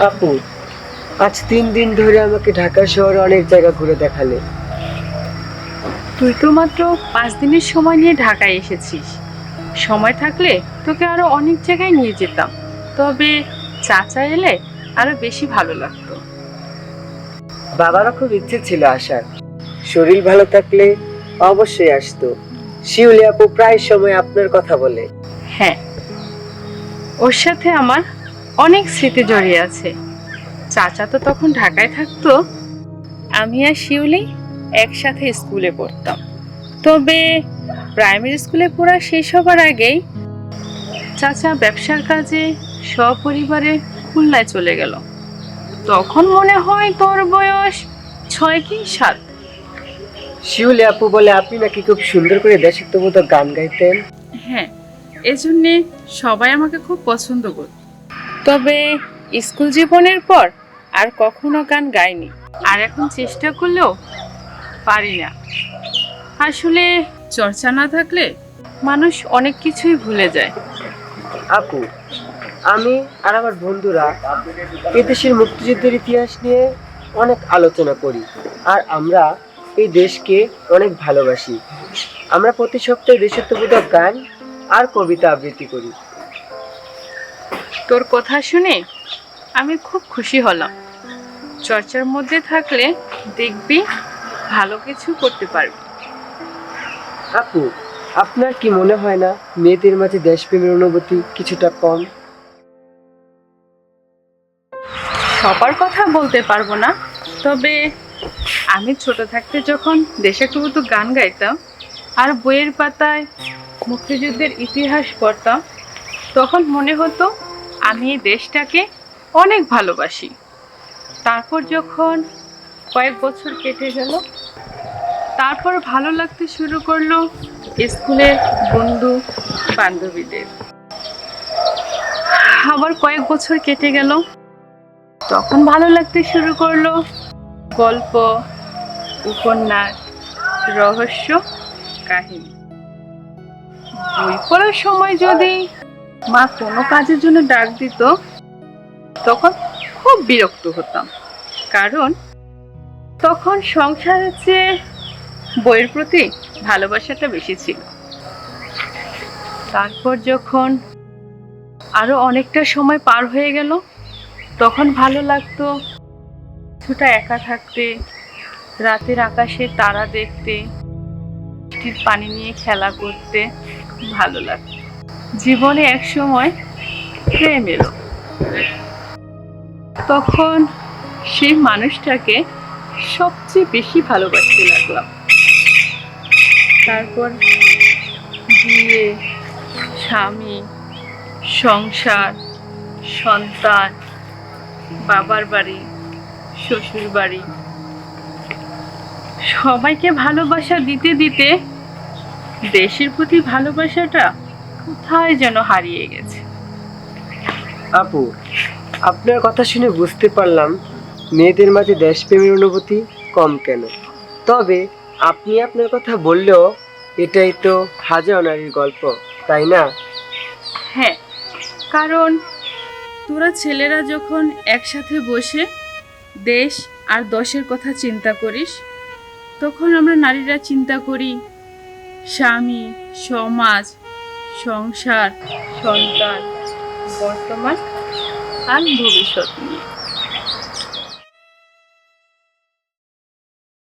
আপু আজ তিন দিন ধরে আমাকে ঢাকা শহরে অনেক জায়গা ঘুরে দেখালে। তুই তো মাত্র পাঁচ দিনের সময় নিয়ে ঢাকায় এসেছিস। সময় থাকলে তোকে আরও অনেক জায়গায় নিয়ে যেতাম। তবে চাচা এলে আরও বেশি ভালো লাগতো। বাবারও খুব ইচ্ছে ছিল আসার। শরীর ভালো থাকলে অবশ্যই আসতো। শিউলি আপু প্রায় সময় আপনার কথা বলে। হ্যাঁ। ওর সাথে আমার অনেক স্মৃতি জড়িয়ে আছে। চাচা তো তখন ঢাকায় থাকতো। আমি আর শিউলি একসাথে স্কুলে পড়তাম। তবে প্রাইমারি স্কুলে পড়া শেষ হবার আগেই চাচা ব্যবসার কাজে সপরিবারে খুলনায় চলে গেল। তখন মনে হয় তোর বয়স ছয় কি সাত। শিউলি আপু বলে আপনি নাকি খুব সুন্দর করে দেশাত্মবোধক গান গাইতেন। হ্যাঁ এজন্যে সবাই আমাকে খুব পছন্দ করত। তবে স্কুল জীবনের পর আর কখনো গান গাইনি। আর এখন চেষ্টা করলেও পারি না। আসলে চর্চা না থাকলে মানুষ অনেক কিছুই ভুলে যায়। আপু, আমি আর আমার বন্ধুরা এদেশের মুক্তিযুদ্ধের ইতিহাস নিয়ে অনেক আলোচনা করি। আর আমরা এই দেশকে অনেক ভালোবাসি। আমরা প্রতি সপ্তাহে দেশত্ববোধক গান আর কবিতা আবৃত্তি করি। তোর কথা শুনে আমি খুব খুশি হলাম। চর্চার মধ্যে থাকলে দেখবি ভালো কিছু করতে পারবি। আপু আপনার কি মনে হয় না মেয়েদের মাঝে দেশপ্রেমের অনুভূতি কিছুটা কম? সবার কথা বলতে পারব না তবে আমি ছোট থাকতে যখন দেশাত্মবোধক গান গাইতাম আর বইয়ের পাতায় মুক্তিযুদ্ধের ইতিহাস পড়তাম তখন মনে হতো আমি এই দেশটাকে অনেক ভালোবাসি। তারপর যখন কয়েক বছর কেটে গেল, তারপর ভালো লাগতে শুরু করল স্কুলের বন্ধু বান্ধবীদের। আবার কয়েক বছর কেটে গেল, তখন ভালো লাগতে শুরু করল গল্প, উপন্যাস, রহস্য, কাহিনী। বই পড়ার সময় যদি মা কোনো কাজের জন্য ডাক দিত, তখন খুব বিরক্ত হতাম। কারণ তখন সংসারের চেয়ে বইয়ের প্রতি ভালোবাসাটা বেশি ছিল। তারপর যখন আরও অনেকটা সময় পার হয়ে গেল, তখন ভালো লাগতো কিছুটা একা থাকতে, রাতের আকাশে তারা দেখতে পানি নিয়ে খেলা করতে, ভালো লাগতো। জীবনে এক সময় প্রেম এলো। তখন সেই মানুষটাকে সবচেয়ে বেশি ভালোবাসতে লাগলাম। তারপর বিয়ে, স্বামী, সংসার, সন্তান, বাবার বাড়ি, শ্বশুর বাড়ি। সবাইকে ভালোবাসা দিতে দিতে দেশের প্রতি ভালোবাসাটা কোথায় যেন হারিয়ে গেছে। আপু আপনার কথা শুনে বুঝতে পারলাম মেয়েদের মাঝে দেশপ্রেমের অনুভূতি কম কেন। তবে আপনি আপনার কথা বললেও এটাই তো হাজার নারীর গল্প তাই না? হ্যাঁ কারণ তোরা ছেলেরা যখন একসাথে বসে দেশ আর দশের কথা চিন্তা করিস তখন আমরা নারীরা চিন্তা করি স্বামী সমাজ সংসার সন্তান বর্তমান আর ভবিষ্যৎ নিয়ে।